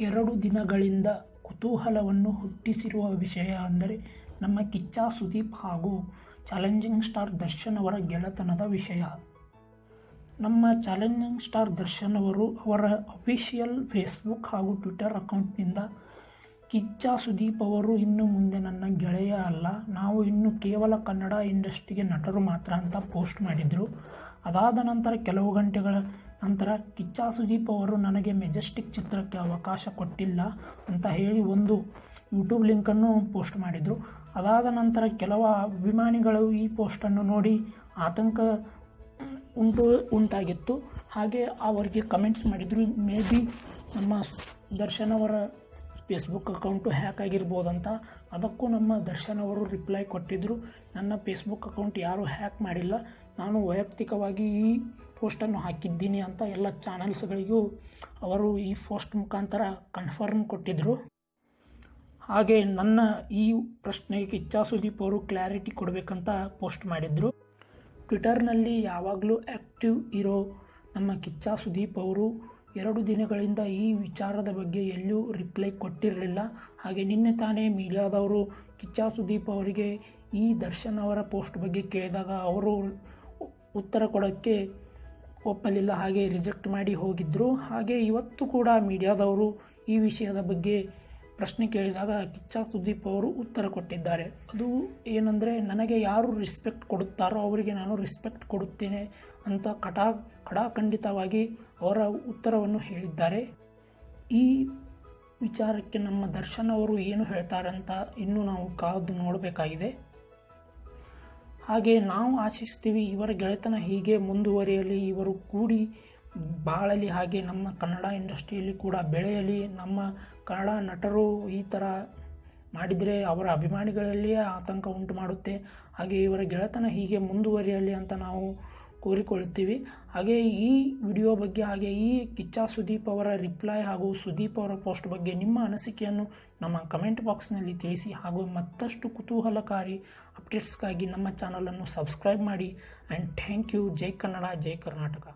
ಎರಡು ದಿನಗಳಿಂದ ಕುತೂಹಲವನ್ನು ಹುಟ್ಟಿಸಿರುವ ವಿಷಯ ಅಂದರೆ ನಮ್ಮ ಕಿಚ್ಚ ಸುದೀಪ್ ಹಾಗೂ ಚಾಲೆಂಜಿಂಗ್ ಸ್ಟಾರ್ ದರ್ಶನ್ ಅವರ ಗೆಳೆತನದ ವಿಷಯ. ನಮ್ಮ ಚಾಲೆಂಜಿಂಗ್ ಸ್ಟಾರ್ ದರ್ಶನ್ ಅವರು ಅವರ ಅಫಿಷಿಯಲ್ ಫೇಸ್ಬುಕ್ ಹಾಗೂ ಟ್ವಿಟರ್ ಅಕೌಂಟ್ನಿಂದ, ಕಿಚ್ಚ ಸುದೀಪ್ ಅವರು ಇನ್ನು ಮುಂದೆ ನನ್ನ ಗೆಳೆಯ ಅಲ್ಲ, ನಾವು ಇನ್ನು ಕೇವಲ ಕನ್ನಡ ಇಂಡಸ್ಟ್ರಿಗೆ ನಟರು ಮಾತ್ರ ಅಂತ ಪೋಸ್ಟ್ ಮಾಡಿದರು. ಅದಾದ ನಂತರ ಕೆಲವು ಗಂಟೆಗಳ ನಂತರ ಕಿಚ್ಚ ಸುದೀಪ್ ಅವರು ನನಗೆ ಮೆಜೆಸ್ಟಿಕ್ ಚಿತ್ರಕ್ಕೆ ಅವಕಾಶ ಕೊಟ್ಟಿಲ್ಲ ಅಂತ ಹೇಳಿ ಒಂದು ಯೂಟ್ಯೂಬ್ ಲಿಂಕನ್ನು ಪೋಸ್ಟ್ ಮಾಡಿದರು. ಅದಾದ ನಂತರ ಕೆಲವು ಅಭಿಮಾನಿಗಳು ಈ ಪೋಸ್ಟನ್ನು ನೋಡಿ ಆತಂಕ ಉಂಟು, ಉಂಟಾಗಿತ್ತು. ಹಾಗೆ ಅವರಿಗೆ ಕಮೆಂಟ್ಸ್ ಮಾಡಿದರು, ಮೇ ಬಿ ನಮ್ಮ ದರ್ಶನ್ ಅವರ ಫೇಸ್ಬುಕ್ ಅಕೌಂಟು ಹ್ಯಾಕ್ ಆಗಿರ್ಬೋದಂತ. ಅದಕ್ಕೂ ನಮ್ಮ ದರ್ಶನ್ ಅವರು ರಿಪ್ಲೈ ಕೊಟ್ಟಿದ್ದರು ನನ್ನ ಫೇಸ್ಬುಕ್ ಅಕೌಂಟ್ ಯಾರೂ ಹ್ಯಾಕ್ ಮಾಡಿಲ್ಲ. ನಾನು ವೈಯಕ್ತಿಕವಾಗಿ ಈ ಪೋಸ್ಟನ್ನು ಹಾಕಿದ್ದೀನಿ ಅಂತ ಎಲ್ಲ ಚಾನಲ್ಸ್ಗಳಿಗೂ ಅವರು ಈ ಪೋಸ್ಟ್ ಮುಖಾಂತರ ಕನ್ಫರ್ಮ್ ಕೊಟ್ಟಿದ್ದರು ಹಾಗೆ ನನ್ನ ಈ ಪ್ರಶ್ನೆಗೆ ಕಿಚ್ಚಾ ಸುದೀಪ್ ಅವರು ಕ್ಲಾರಿಟಿ ಕೊಡಬೇಕಂತ ಪೋಸ್ಟ್ ಮಾಡಿದರು. ಟ್ವಿಟರ್ನಲ್ಲಿ ಯಾವಾಗಲೂ ಆ್ಯಕ್ಟಿವ್ ಇರೋ ನಮ್ಮ ಕಿಚ್ಚ ಸುದೀಪ್ ಅವರು ಎರಡು ದಿನಗಳಿಂದ ಈ ವಿಚಾರದ ಬಗ್ಗೆ ಎಲ್ಲೂ ರಿಪ್ಲೈ ಕೊಟ್ಟಿರಲಿಲ್ಲ. ಹಾಗೆ ನಿನ್ನೆ ತಾನೇ ಮೀಡಿಯಾದವರು ಕಿಚ್ಚ ಸುದೀಪ್ ಅವರಿಗೆ ಈ ದರ್ಶನ್ ಅವರ ಪೋಸ್ಟ್ ಬಗ್ಗೆ ಕೇಳಿದಾಗ ಅವರು ಉತ್ತರ ಕೊಡೋಕ್ಕೆ ಒಪ್ಪಲಿಲ್ಲ, ಹಾಗೆ ರಿಜೆಕ್ಟ್ ಮಾಡಿ ಹೋಗಿದ್ದರು ಹಾಗೆ ಇವತ್ತು ಕೂಡ ಮೀಡಿಯಾದವರು ಈ ವಿಷಯದ ಬಗ್ಗೆ ಪ್ರಶ್ನೆ ಕೇಳಿದಾಗ ಕಿಚ್ಚ ಸುದೀಪ್ ಅವರು ಉತ್ತರ ಕೊಟ್ಟಿದ್ದಾರೆ. ಅದು ಏನಂದರೆ, ನನಗೆ ಯಾರು ರಿಸ್ಪೆಕ್ಟ್ ಕೊಡುತ್ತಾರೋ ಅವರಿಗೆ ನಾನು ರಿಸ್ಪೆಕ್ಟ್ ಕೊಡುತ್ತೇನೆ ಅಂತ ಕಟಾ ಕಡಾಖಂಡಿತವಾಗಿ ಅವರ ಉತ್ತರವನ್ನು ಹೇಳಿದ್ದಾರೆ. ಈ ವಿಚಾರಕ್ಕೆ ನಮ್ಮ ದರ್ಶನ್ ಅವರು ಏನು ಹೇಳ್ತಾರೆ ಅಂತ ಇನ್ನೂ ನಾವು ಕಾದು ನೋಡಬೇಕಾಗಿದೆ. ಹಾಗೆ ನಾವು ಆಶಿಸ್ತೀವಿ, ಇವರ ಗೆಳೆತನ ಹೀಗೆ ಮುಂದುವರಿಯಲಿ, ಇವರು ಕೂಡಿ ಬಾಳಲಿ, ಹಾಗೆ ನಮ್ಮ ಕನ್ನಡ ಇಂಡಸ್ಟ್ರಿಯಲ್ಲಿ ಕೂಡ ಬೆಳೆಯಲಿ, ನಮ್ಮ ಕನ್ನಡ ನಟರು ಈ ಥರ ಮಾಡಿದರೆ ಅವರ ಅಭಿಮಾನಿಗಳಲ್ಲಿಯೇ ಆತಂಕ ಉಂಟು ಮಾಡುತ್ತೆ. ಹಾಗೆ ಇವರ ಗೆಳೆತನ ಹೀಗೆ ಮುಂದುವರಿಯಲಿ ಅಂತ ನಾವು ಕೋರಿಕೊಳ್ಳುತ್ತೀವಿ. ಹಾಗೆ ಈ ವಿಡಿಯೋ ಬಗ್ಗೆ, ಹಾಗೆ ಈ ಕಿಚ್ಚ ಸುದೀಪ್ ಅವರ ರಿಪ್ಲೈ ಹಾಗೂ ಸುದೀಪ್ ಅವರ ಪೋಸ್ಟ್ ಬಗ್ಗೆ ನಿಮ್ಮ ಅನಿಸಿಕೆಯನ್ನು ನಮ್ಮ ಕಮೆಂಟ್ ಬಾಕ್ಸ್ನಲ್ಲಿ ತಿಳಿಸಿ ಹಾಗೂ ಮತ್ತಷ್ಟು ಕುತೂಹಲಕಾರಿ ಅಪ್ಡೇಟ್ಸ್ಗಾಗಿ ನಮ್ಮ ಚಾನಲನ್ನು ಸಬ್ಸ್ಕ್ರೈಬ್ ಮಾಡಿ. And thank you. ಜೈ ಕನ್ನಡ, ಜೈ ಕರ್ನಾಟಕ.